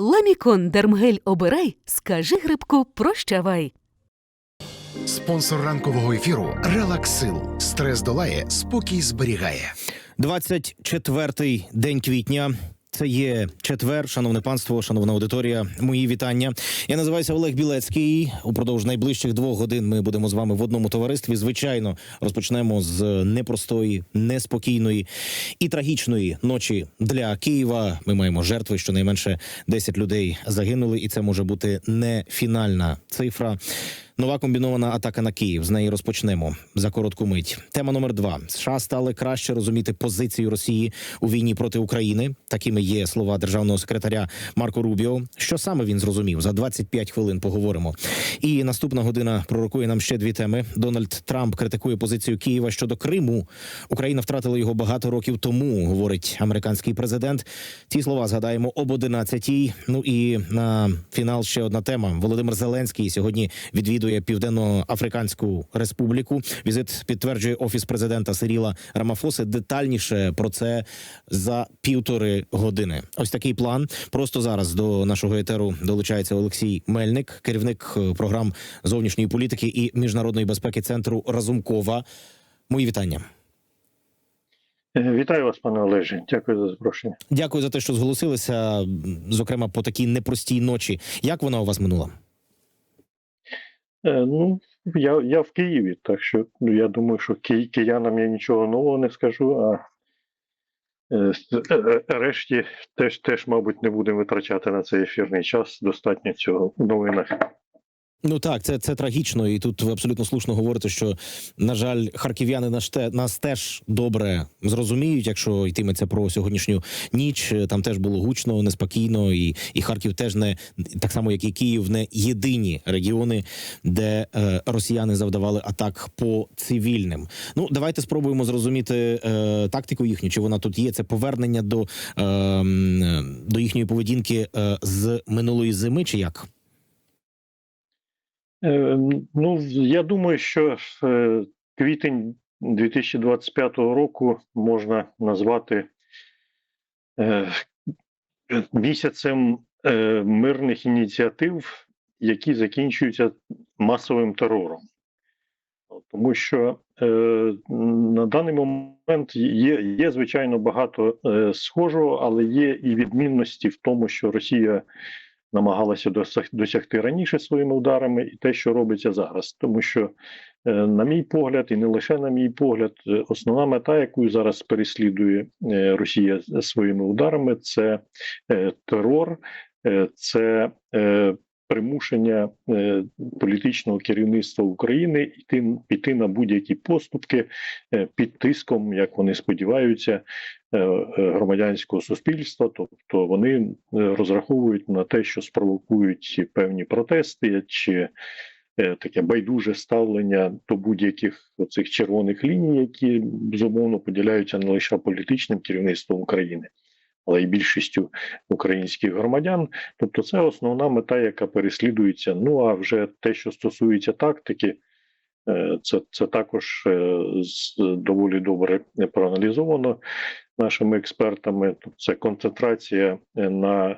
Ламікон Дермгель обирай, скажи грибку прощавай. Спонсор ранкового ефіру Релаксил. Стрес долає, спокій зберігає. 24-й день квітня. Це є четвер, шановне панство, шановна аудиторія. Мої вітання. Я називаюся Олег Білецький. Упродовж найближчих двох годин ми будемо з вами в одному товаристві. Звичайно, розпочнемо з непростої, неспокійної і трагічної ночі для Києва. Ми маємо жертви. Щонайменше 10 людей загинули, і це може бути не фінальна цифра. Нова комбінована атака на Київ. З неї розпочнемо за коротку мить. Тема номер два: США стали краще розуміти позицію Росії у війні проти України. Такими є слова державного секретаря Марко Рубіо. Що саме він зрозумів? За 25 хвилин поговоримо. І наступна година пророкує нам ще дві теми. Дональд Трамп критикує позицію Києва щодо Криму. Україна втратила його багато років тому, говорить американський президент. Ці слова згадаємо об 11-й. Ну і на фінал ще одна тема. Володимир Зеленський сьогодні відвідує Південно-Африканську Республіку. Візит підтверджує офіс президента Сиріла Рамафоси. Детальніше про це за півтори години. Ось такий план. Просто зараз до нашого етеру долучається Олексій Мельник, керівник е, програм зовнішньої політики і міжнародної безпеки центру Разумкова. Мої вітання. Е, Вітаю вас, пане Олеже. Дякую за запрошення. Дякую за те, що зголосилися, зокрема по такій непростій ночі. Як вона у вас минула? Е, ну, я, я в Києві, так що ну, я думаю, що ки, киянам я нічого нового не скажу, а е, е, е, решті теж, теж, мабуть, не будемо витрачати на цей ефірний час. Достатньо цього в новинах. Ну так, це, це трагічно, і тут ви абсолютно слушно говорите, що на жаль, харків'яни наш те, нас теж добре зрозуміють, якщо йтиметься про сьогоднішню ніч. Там теж було гучно, неспокійно, і, і Харків теж не так само, як і Київ, не єдині регіони, де е, росіяни завдавали атак по цивільним. Ну давайте спробуємо зрозуміти е, тактику їхню, чи вона тут є. Це повернення до, е, до їхньої поведінки е, з минулої зими, чи як? Е, ну, я думаю, що е, квітень 2025 року можна назвати е, місяцем мирних ініціатив, які закінчуються масовим терором. Тому що е, на даний момент є, є звичайно багато схожого, але є і відмінності в тому, що Росія намагалася досягти раніше своїми ударами, і те, що робиться зараз. Тому що, е, на мій погляд, і не лише на мій погляд, е, основна мета, яку зараз переслідує е, Росія своїми ударами, це терор, це примушення е, політичного керівництва України йти піти на будь-які поступки е, під тиском, як вони сподіваються, е, громадянського суспільства. Тобто вони розраховують на те, що спровокують певні протести чи таке байдуже ставлення до будь-яких цих червоних ліній, які безумовно поділяються не лише політичним керівництвом України. Але й більшістю українських громадян, тобто це основна мета, яка переслідується. Ну а вже те, що стосується тактики, е, це, це також е, доволі добре проаналізовано нашими експертами. Тобто це концентрація е, на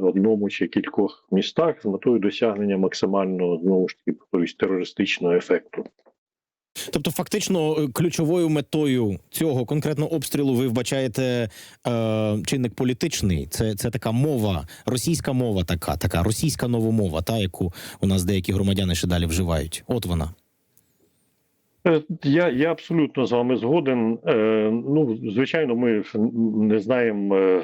одному чи кількох містах з метою досягнення максимального знову ж таки повторюсь, терористичного ефекту. Тобто, фактично, е, ключовою метою цього конкретного обстрілу ви вбачаєте е, чинник політичний. Це, це така мова, російська мова, така, така російська новомова, та яку у нас деякі громадяни ще далі вживають. От вона. Е, Я, я абсолютно з вами згоден. Е, ну, звичайно, ми не знаємо е,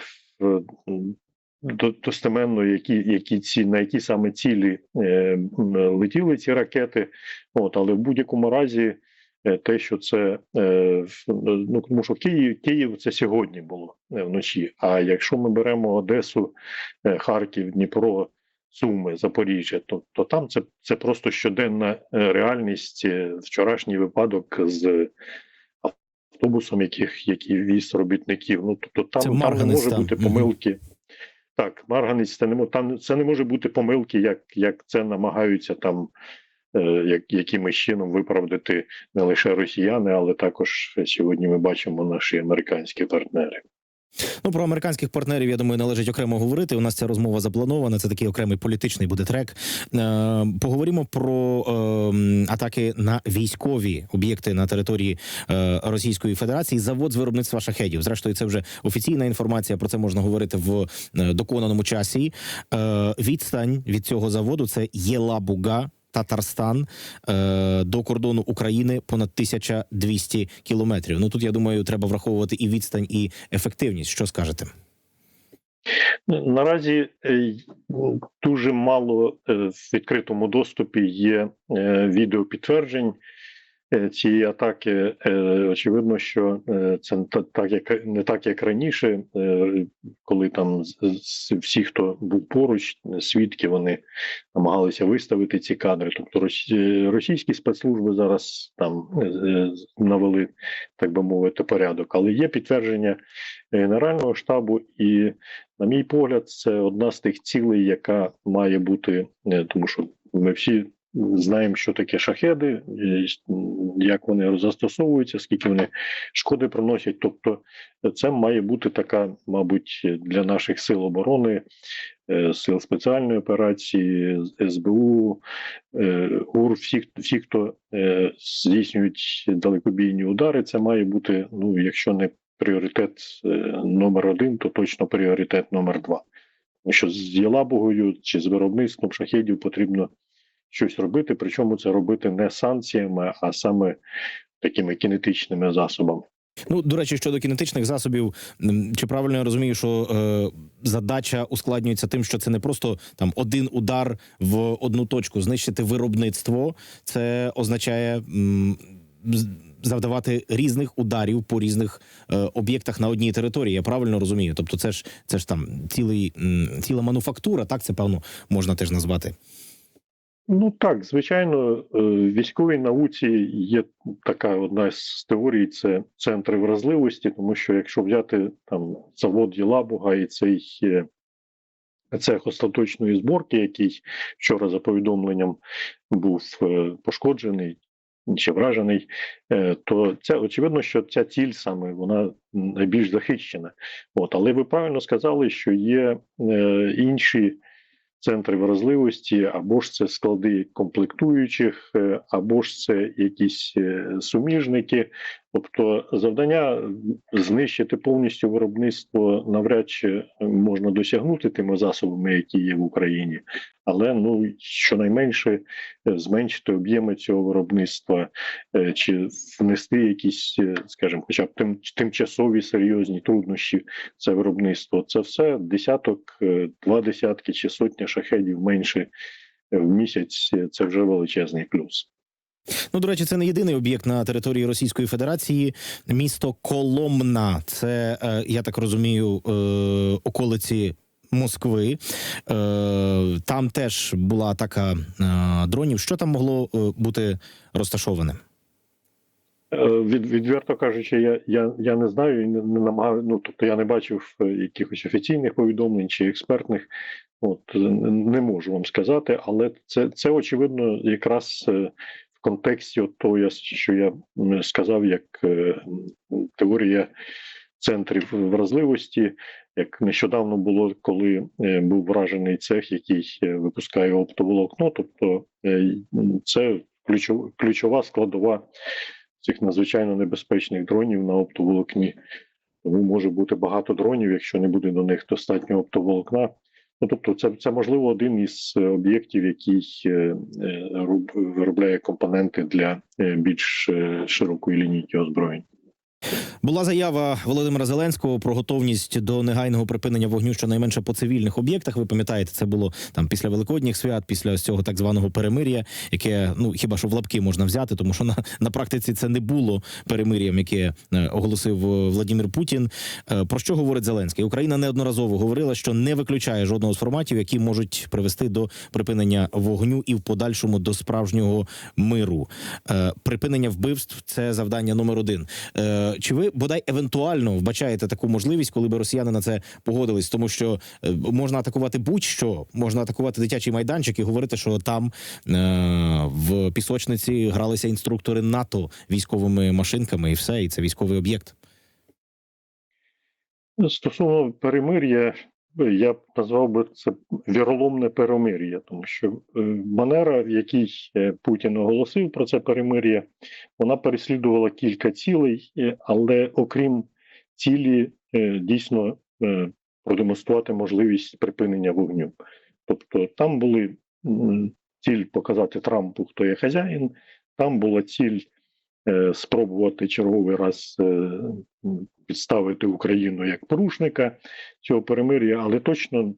достеменно, які, які ці, на які саме цілі е, летіли ці ракети. От, але в будь-якому разі те, що це е, в- ну, тому що Київ, Київ це сьогодні було е, вночі. А якщо ми беремо Одесу, е, Харків, Дніпро, Суми, Запоріжжя, то, то там це, це просто щоденна е, реальність. Е, Вчорашній випадок з автобусом, яких які віз робітників. Ну тобто Це там, там не може там. бути помилки. Так, Марганець, це не там це не може бути помилки, як, як це намагаються там е, якимось чином виправдати не лише росіяни, але також сьогодні ми бачимо наші американські партнери. Ну про американських партнерів я думаю належить окремо говорити. У нас ця розмова запланована. Це такий окремий політичний буде трек. Е, поговоримо про е, атаки на військові об'єкти на території е, Російської Федерації. Завод з виробництва шахедів. Зрештою, це вже офіційна інформація. Про це можна говорити в е, доконаному часі. Е, відстань від цього заводу це Єлабуга. Татарстан е, до кордону України понад 1200 кілометрів. Ну тут я думаю, треба враховувати і відстань, і ефективність. Що скажете? Наразі е, дуже мало е, в відкритому доступі є відеопідтверджень цієї атаки. Е, Очевидно, що е, це так, як не так, як раніше, е, коли там всі, хто був поруч, свідки, вони намагалися виставити ці кадри. Тобто росі- російські спецслужби зараз там е, е, навели, так би мовити, порядок, але є підтвердження Генерального штабу і на мій погляд, це одна з тих цілей, яка має бути, е, тому що ми всі знаємо, що таке шахеди, як вони застосовуються, скільки вони шкоди приносять. Тобто, це має бути така, мабуть, для наших сил оборони, е, сил спеціальної операції, СБУ, е, ГУР, всі, всі, хто е, здійснюють далекобійні удари, це має бути, ну, якщо не пріоритет номер один, то точно пріоритет номер два. Що з Єлабугою чи з виробництвом шахедів потрібно щось робити, причому це робити не санкціями, а саме такими кінетичними засобами. Ну до речі, щодо кінетичних засобів, чи правильно я розумію, що е, задача ускладнюється тим, що це не просто там один удар в одну точку, знищити виробництво, це означає. м, Завдавати різних ударів по різних е, об'єктах на одній території. Я правильно розумію. Тобто, це ж це ж там цілий ціла мануфактура, так це певно можна теж назвати. Ну так, звичайно, е, в військовій науці є така одна з теорій: це центри вразливості, тому що якщо взяти там завод Єлабуга і цей е, цех остаточної зборки, який вчора за повідомленням був е, пошкоджений чи вражений, то це очевидно, що ця ціль саме вона найбільш захищена. От, але ви правильно сказали, що є інші центри вразливості, або ж це склади комплектуючих, е, або ж це якісь е, суміжники. Тобто завдання знищити повністю виробництво навряд чи можна досягнути тими засобами, які є в Україні, але ну щонайменше е, зменшити об'єми цього виробництва е, чи внести якісь, е, скажімо, хоча б тим, тимчасові серйозні труднощі це виробництво. Це все десяток, два десятки чи сотня шахедів менше в місяць. Це вже величезний плюс. Ну, до речі, це не єдиний об'єкт на території Російської Федерації. Місто Коломна, це я так розумію, околиці. Москви Е, там теж була атака е, дронів. Що там могло е, бути розташоване? Від, відверто кажучи, я, я, я не знаю і не, не намагаю, ну тобто я не бачив якихось офіційних повідомлень чи експертних. От не можу вам сказати, але це, це очевидно якраз в контексті того, що я сказав, як теорія центрів вразливості. Як нещодавно було, коли е, був вражений цех, який е, випускає оптоволокно, тобто е, це ключова, складова цих надзвичайно небезпечних дронів на оптоволокні. Тому може бути багато дронів, якщо не буде до них достатньо оптоволокна. Ну, тобто, це, це можливо один із об'єктів, який виробляє компоненти для більш широкої лінійки озброєнь. Була заява Володимира Зеленського про готовність до негайного припинення вогню щонайменше по цивільних об'єктах. Ви пам'ятаєте, це було там після великодніх свят, після ось цього так званого перемир'я, яке ну хіба що в лапки можна взяти, тому що на, на практиці це не було перемир'ям, яке е, оголосив е, Владимир Путін. Е, Про що говорить Зеленський? Україна неодноразово говорила, що не виключає жодного з форматів, які можуть привести до припинення вогню і в подальшому до справжнього миру. Припинення вбивств це завдання номер один. Е, Чи ви бодай евентуально вбачаєте таку можливість, коли би росіяни на це погодились? Тому що е, можна атакувати будь-що, можна атакувати дитячий майданчик і говорити, що там е, в пісочниці гралися інструктори НАТО військовими машинками, і все, і це військовий об'єкт. Стосовно перемир'я, я б назвав би це віроломне перемир'я, тому що е, манера, в якій е, Путін оголосив про це перемир'я, вона переслідувала кілька цілей, е, але окрім цілі, дійсно продемонструвати можливість припинення вогню. Тобто там були ціль показати Трампу, хто є хазяїн, там була ціль спробувати черговий раз е, підставити Україну як порушника цього перемир'я, але точно е,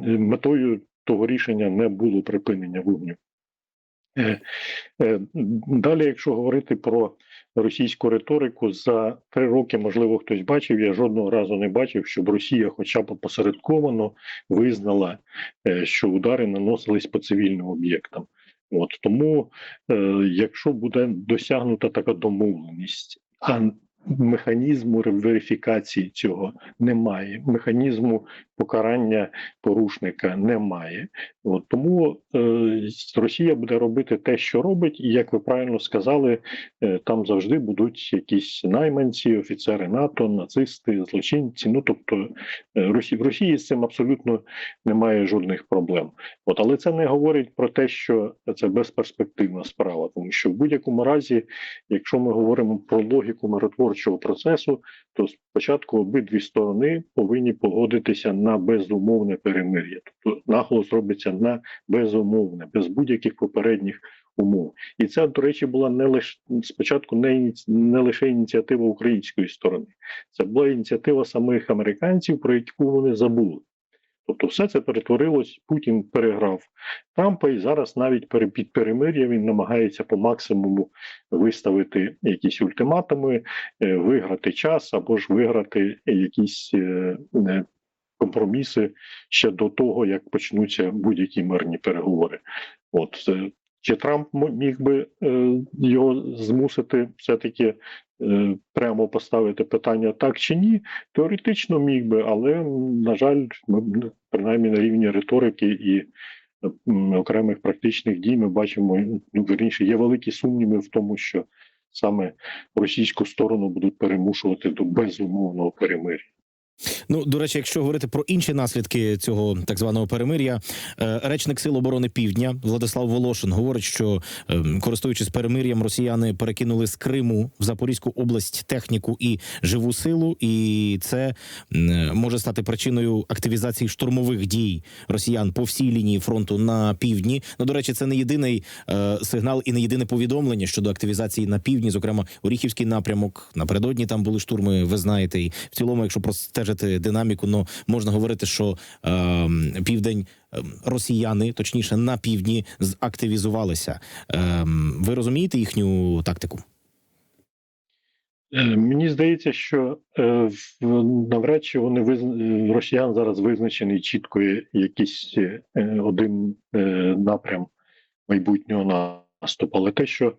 метою того рішення не було припинення вогню. Е, е, Далі, якщо говорити про російську риторику, за три роки, можливо, хтось бачив, я жодного разу не бачив, щоб Росія, хоча б опосередковано, визнала, е, що удари наносились по цивільним об'єктам. От тому, е, якщо буде досягнута така домовленість, а механізму верифікації цього немає, механізму покарання порушника немає. От тому е, Росія буде робити те, що робить, і як ви правильно сказали, е, там завжди будуть якісь найманці, офіцери НАТО, нацисти, злочинці. Ну тобто е, Росі, в Росії з цим абсолютно немає жодних проблем. От, але це не говорить про те, що це безперспективна справа, тому що в будь-якому разі, якщо ми говоримо про логіку миротворчого процесу, то спочатку обидві сторони повинні погодитися на безумовне перемир'я. Тобто наголос робиться на безумовне, без будь-яких попередніх умов. І це, до речі, була не лише спочатку не, не лише ініціатива української сторони, це була ініціатива самих американців, про яку вони забули. Тобто, все це перетворилось. Путін переграв Трампа, і зараз навіть під перемир'я він намагається по максимуму виставити якісь ультиматуми, е, виграти час або ж виграти якісь е, компроміси ще до того, як почнуться будь-які мирні переговори. От е, чи Трамп міг би його змусити все-таки прямо поставити питання так чи ні? Теоретично міг би, але на жаль, ми принаймні на рівні риторики і окремих практичних дій ми бачимо, ну верніше, є великі сумніви в тому, що саме російську сторону будуть перемушувати до безумовного перемир'я. Ну, до речі, якщо говорити про інші наслідки цього так званого перемир'я, е, речник Сил оборони Півдня Владислав Волошин говорить, що е, користуючись перемир'ям, росіяни перекинули з Криму в Запорізьку область техніку і живу силу, і це може стати причиною активізації штурмових дій росіян по всій лінії фронту на півдні. Ну, до речі, це не єдиний е, сигнал і не єдине повідомлення щодо активізації на півдні, зокрема Оріхівський напрямок. Напередодні там були штурми. Ви знаєте, і в цілому, якщо простежити динаміку, ну можна говорити, що е, південь. е, Росіяни, точніше, на півдні активізувалися. Е, ви розумієте їхню тактику? Е, Мені здається, що е, навряд чи вони визна... е, росіян зараз визначений чітко якийсь один напрям майбутнього наступу. Але те, що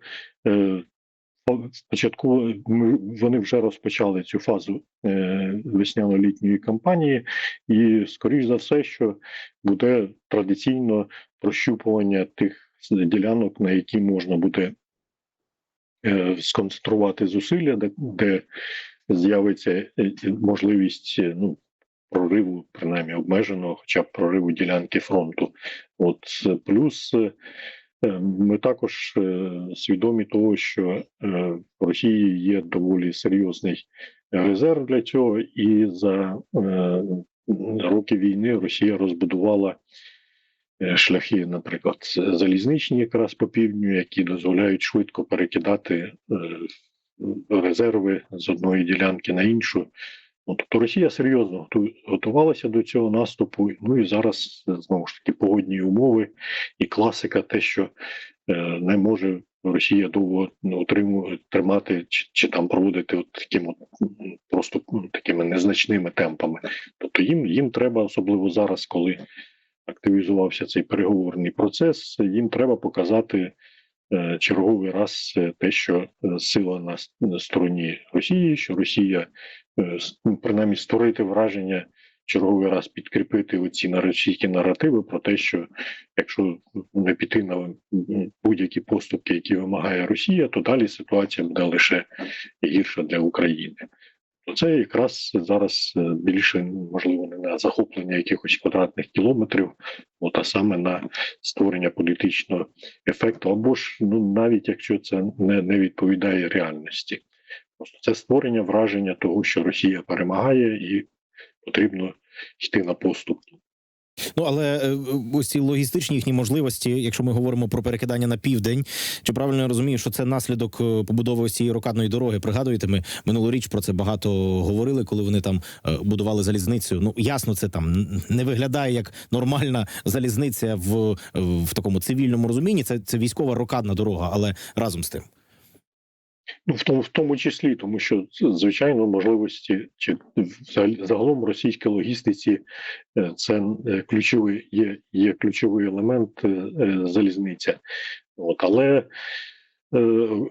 спочатку ми, вони вже розпочали цю фазу е, весняно-літньої кампанії, і скоріш за все, що буде традиційно прощупування тих ділянок, на які можна буде е, сконцентрувати зусилля, де, з'явиться е, можливість ну, прориву, принаймні обмеженого, хоча б прориву ділянки фронту. От плюс ми також е, свідомі того, що е, в Росії є доволі серйозний резерв для цього, і за е, роки війни Росія розбудувала е, шляхи, наприклад, залізничні, якраз по півдню, які дозволяють швидко перекидати е, резерви з одної ділянки на іншу. Ну, тобто Росія серйозно готу- готувалася до цього наступу. Ну і зараз е, знову ж таки погодні умови і класика, те, що е, не може Росія довго ну, утримувати тримати чи, чи там проводити от таким от просто такими незначними темпами. Тобто їм, їм треба, особливо зараз, коли активізувався цей переговорний процес, їм треба показати черговий раз е, те, що е, сила на, стороні Росії, що Росія е, принаймні створити враження. Черговий раз підкріпити оці російські наративи про те, що якщо не піти на будь-які поступки, які вимагає Росія, то далі ситуація буде лише гірша для України. То це якраз зараз е, більше можливо не на захоплення якихось квадратних кілометрів, от, а саме на створення політичного ефекту, або ж ну навіть якщо це не, не відповідає реальності. Просто це створення враження того, що Росія перемагає, і потрібно йти на поступки. Ну але е, ось ці логістичні їхні можливості, якщо ми говоримо про перекидання на південь, чи правильно я розумію, що це наслідок е, побудови ось цієї рокадної дороги? Пригадуєте, ми минулоріч про це багато говорили, коли вони там е, будували залізницю. Ну ясно, це там не виглядає як нормальна залізниця в, в такому цивільному розумінні. Це, це військова рокадна дорога, але разом з тим. Ну, в тому, в тому числі, тому що звичайно можливості чи загалом російській логістиці е, це е, ключовий є, є ключовий елемент е, залізниця. От, але е,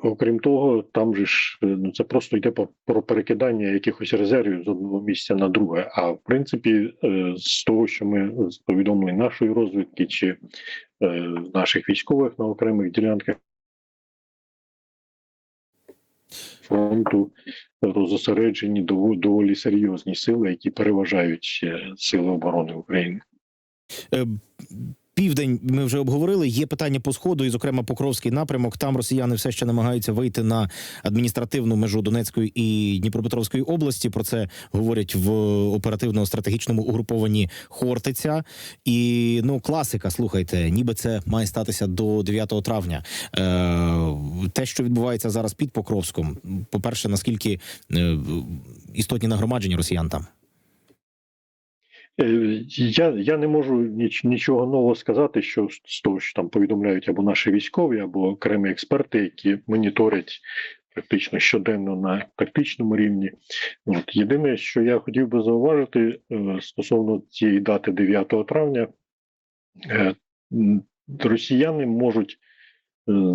окрім того, там же ж ну це просто йде про перекидання якихось резервів з одного місця на друге. А в принципі, е, з того, що ми з нашої розвідки чи е, наших військових на окремих ділянках фронту зосереджені доволі, серйозні сили, які переважають е, сили оборони України. Південь ми вже обговорили. Є питання по сходу, і зокрема Покровський напрямок. Там росіяни все ще намагаються вийти на адміністративну межу Донецької і Дніпропетровської області. Про це говорять в оперативно-стратегічному угрупованні Хортиця. І ну класика, слухайте, ніби це має статися до 9 травня. Е, те, що відбувається зараз під Покровськом, по перше, наскільки е, істотні нагромадження росіян там. Е, Я, я не можу ніч, нічого нового сказати, що з- того, що там повідомляють або наші військові, або окремі експерти, які моніторять практично щоденно на тактичному рівні. От єдине, що я хотів би зауважити е, стосовно цієї дати 9 травня, е, росіяни можуть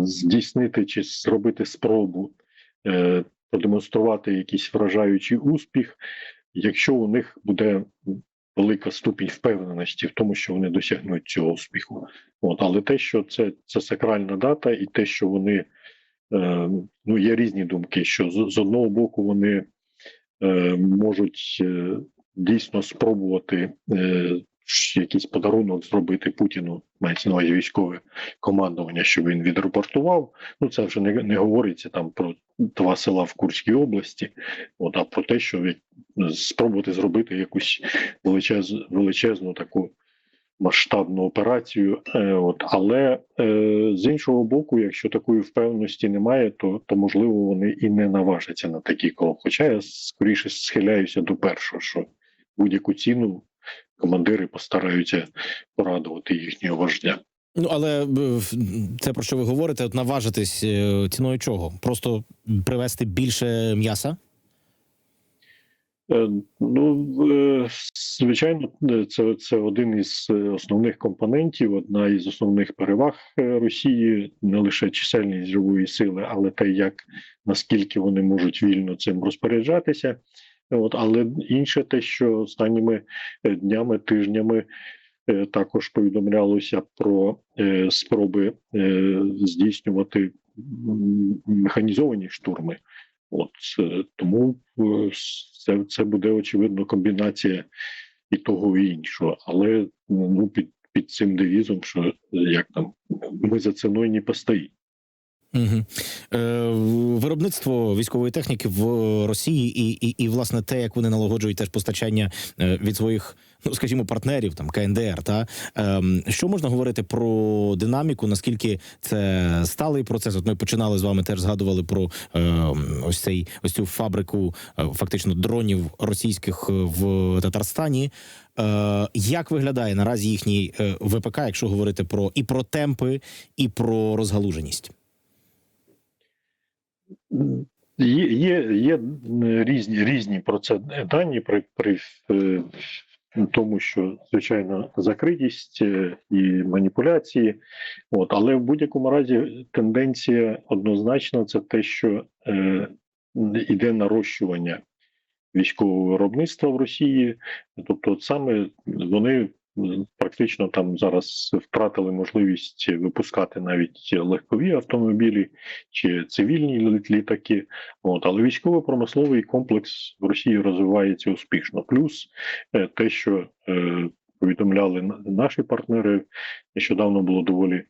здійснити чи зробити спробу продемонструвати якийсь вражаючий успіх, якщо у них буде велика ступінь впевненості в тому, що вони досягнуть цього успіху. От, але те, що це, це сакральна дата, і те, що вони е, ну є різні думки, що з, з одного боку вони е, можуть е, дійсно спробувати е, якийсь подарунок зробити Путіну, мається на увазі військове командування, щоб він відрапортував. Ну це вже не, не говориться там про два села в Курській області, от, а про те, що спробувати зробити якусь величез, величезну таку масштабну операцію. Е, от, але е, з іншого боку, якщо такої впевненості немає, то, то можливо вони і не наважаться на такий крок. Хоча я скоріше схиляюся до першого, що будь-яку ціну командири постараються порадувати їхнього вождя. Ну але е, це про що ви говорите? От наважитись е, ціною чого? Просто привезти більше м'яса? Е, Ну, звичайно, це, це один із основних компонентів, одна із основних переваг Росії, не лише чисельність живої сили, але те, як наскільки вони можуть вільно цим розпоряджатися. От, але інше те, що останніми е, днями, тижнями е, також повідомлялося про е, спроби здійснювати механізовані штурми. От тому це, це буде очевидно комбінація і того, і іншого. Але ну під, під цим девізом, що як там ми за ціною не постоїть. Е, виробництво військової техніки в Росії і, і, і власне те, як вони налагоджують теж постачання е, від своїх, ну скажімо, партнерів, там КНДР. Та ем, що можна говорити про динаміку? Наскільки це сталий процес? От ми починали з вами теж згадували про е, ось цей ось цю фабрику е, фактично дронів російських в Татарстані. Як виглядає наразі їхній ВПК, якщо говорити про і про темпи, і про розгалуженість? Є, є, є різні різні про це дані при, при е, тому, що звичайно закритість е, і маніпуляції. От, але в будь-якому разі тенденція однозначно це те, що е, іде нарощування військового виробництва в Росії. Тобто, от саме вони практично там зараз втратили можливість випускати навіть легкові автомобілі чи цивільні літаки. От, але військово-промисловий комплекс в Росії розвивається успішно. Плюс е, те, що е, повідомляли на- наші партнери, нещодавно було доволі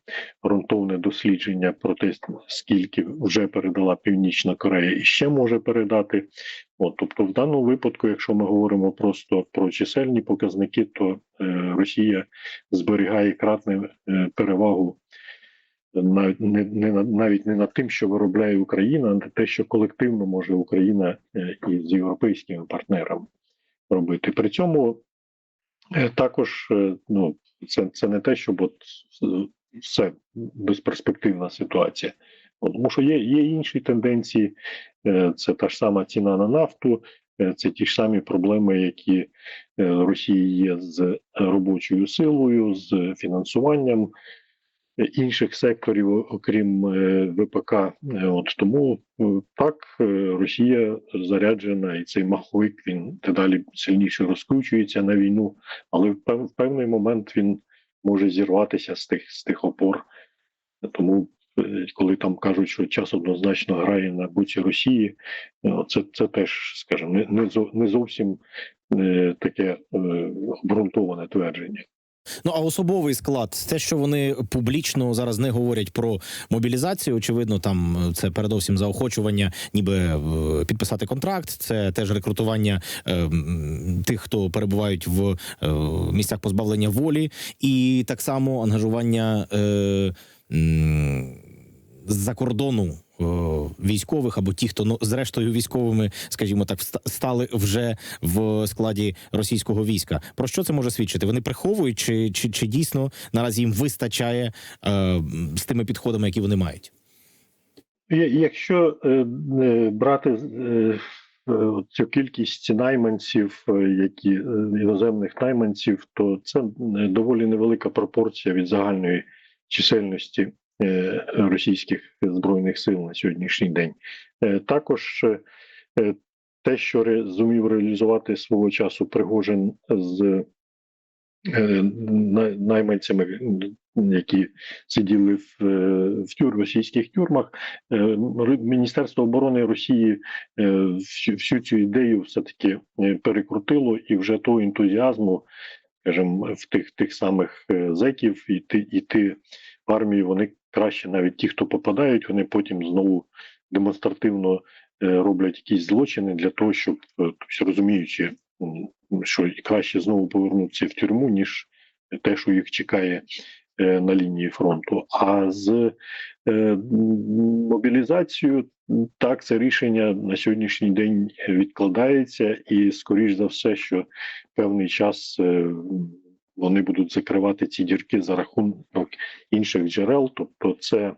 ґрунтовне дослідження про те, скільки вже передала Північна Корея і ще може передати. От, тобто, в даному випадку, якщо ми говоримо просто про чисельні показники, то е, Росія зберігає кратне е, перевагу навіть не, не на- навіть не над тим, що виробляє Україна, а на те, що колективно може Україна е, і з європейськими партнерами робити. При цьому також е, ну, це, це не те, щоб от е, все безперспективна ситуація. Тому що є, є інші тенденції, Е, це та ж сама ціна на нафту, е, це ті ж самі проблеми, які е, Росії є з робочою силою, з фінансуванням е, інших секторів, окрім е, ВПК. Е, От тому е, так Росія заряджена, і цей маховик він дедалі сильніше розкручується на війну, але в певний момент він може зірватися з тих з тих опор. Тому, коли там кажуть, що час однозначно грає на боці Росії, це, це теж, скажімо, не, не, зо- не зовсім таке обґрунтоване твердження. Ну а особовий склад, те, що вони публічно зараз не говорять про мобілізацію. Очевидно, там е, це передовсім заохочування, ніби е, підписати контракт. Це теж рекрутування е, тих, хто перебувають в е, місцях позбавлення волі, і так само ангажування е, з-за кордону. Е, Військових або ті, хто ну зрештою військовими, скажімо так, стали вже в складі російського війська. Про що це може свідчити? Вони приховують, чи, чи, чи дійсно наразі їм вистачає е, з тими підходами, які вони мають? Якщо е, е, брати е, цю кількість найманців, е, які іноземних найманців, то це доволі невелика пропорція від загальної чисельності російських збройних сил на сьогоднішній день. Е, Також е, е, те, що зумів реалізувати свого часу Пригожин з е, найманцями, які сиділи в, е, в тюр російських тюрмах. Е, Міністерство оборони Росії е, всю, цю ідею все таки перекрутило, і вже того ентузіазму, скажімо, в тих тих самих е, зеків і ти іти в армію, вони краще, навіть ті, хто попадають, вони потім знову демонстративно е, роблять якісь злочини для того, щоб е, тобто, розуміючи, що краще знову повернутися в тюрму, ніж те, що їх чекає е, на лінії фронту. А з мобілізацією так це рішення на сьогоднішній день відкладається, і скоріш за все, що певний час вони будуть закривати ці дірки за рахунок інших джерел. Тобто, це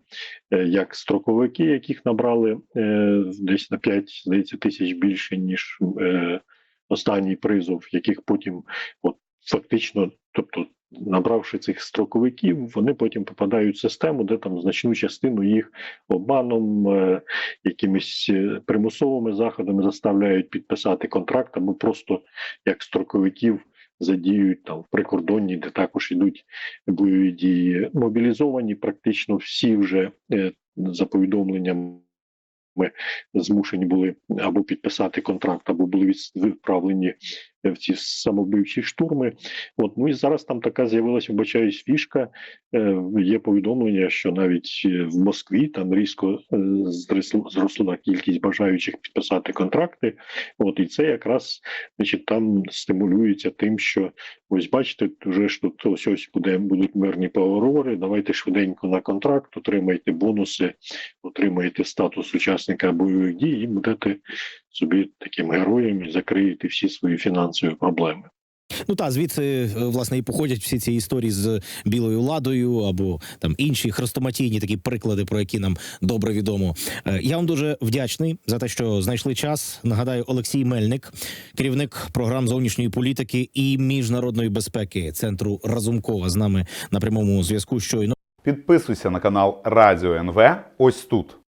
е, як строковики, яких набрали е, десь на 5 здається, тисяч більше ніж е, останній призов, яких потім от фактично, тобто набравши цих строковиків, вони потім попадають в систему, де там значну частину їх обманом, якимись примусовими заходами заставляють підписати контракт, або просто як строковиків задіють там в прикордонні, де також йдуть бойові дії. Мобілізовані практично всі вже е, за повідомленням. Ми змушені були або підписати контракт, або були відправлені в ці самовбивчі штурми. От ну і зараз там така з'явилася, вбачаюсь, фішка. Е, є повідомлення, що навіть е, в Москві там різко е, зросла, кількість бажаючих підписати контракти. От і це якраз значить, там стимулюється тим, що ось бачите, вже ж тут ось ось буде будуть мирні переговори. Давайте швиденько на контракт, отримайте бонуси, отримаєте статус учасника бойових дій, і будете собі таким героєм і закриєте всі свої фінансові проблеми. Ну та звідси е, власне і походять всі ці історії з білою ладою або там інші хрестоматійні такі приклади, про які нам добре відомо. Е, Я вам дуже вдячний за те, що знайшли час. Нагадаю, Олексій Мельник, керівник програм зовнішньої політики і міжнародної безпеки центру Разумкова з нами на прямому зв'язку. Щойно. Підписуйся на канал Радіо НВ ось тут.